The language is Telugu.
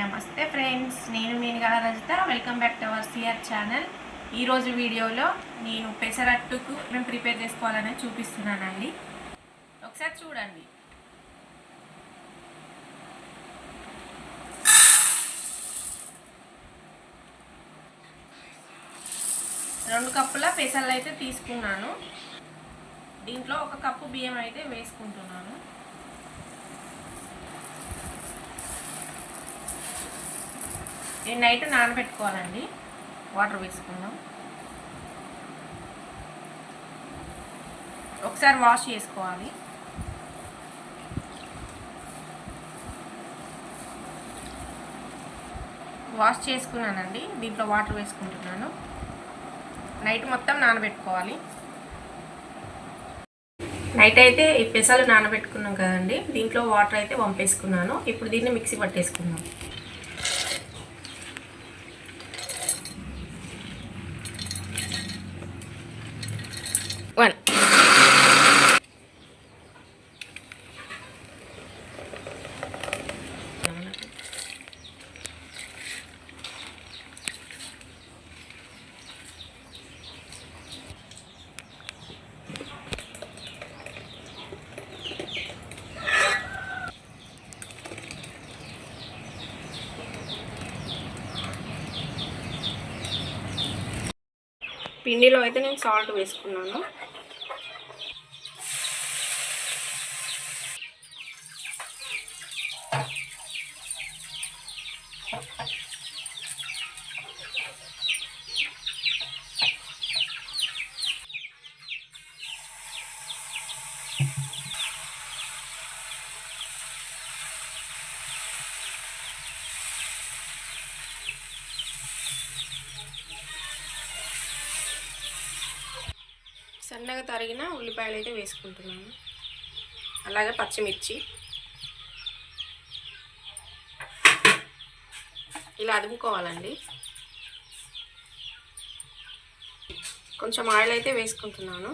నమస్తే ఫ్రెండ్స్ నేను మీనుగా Rajitha. Welcome back to our CR channel ఈరోజు వీడియోలో నేను పెసరట్టుకు మేము ప్రిపేర్ చేసుకోవాలని చూపిస్తున్నానండి. ఒకసారి చూడండి. రెండు కప్పుల పెసర్లు అయితే తీసుకున్నాను. దీంట్లో ఒక కప్పు బియ్యం అయితే వేసుకుంటున్నాను. నేను నైట్ నానబెట్టుకోవాలండి. వాటర్ వేసుకుందాం. ఒకసారి వాష్ చేసుకోవాలి. వాష్ చేసుకున్నానండి. దీంట్లో వాటర్ వేసుకుంటున్నాను. నైట్ మొత్తం నానబెట్టుకోవాలి. నైట్ అయితే ఈ పెసలు నానబెట్టుకున్నాం కదండి. దీంట్లో వాటర్ అయితే వంపేసుకున్నాను. ఇప్పుడు దీన్ని మిక్సీ పట్టేసుకున్నాం Bueno. పిండిలో అయితే నేను సాల్ట్ వేసుకున్నాను. సన్నగా తరిగిన ఉల్లిపాయలు అయితే వేసుకుంటున్నాను. అలాగే పచ్చిమిర్చి. ఇలా అదుముకోవాలండి. కొంచెం ఆయిల్ అయితే వేసుకుంటున్నాను.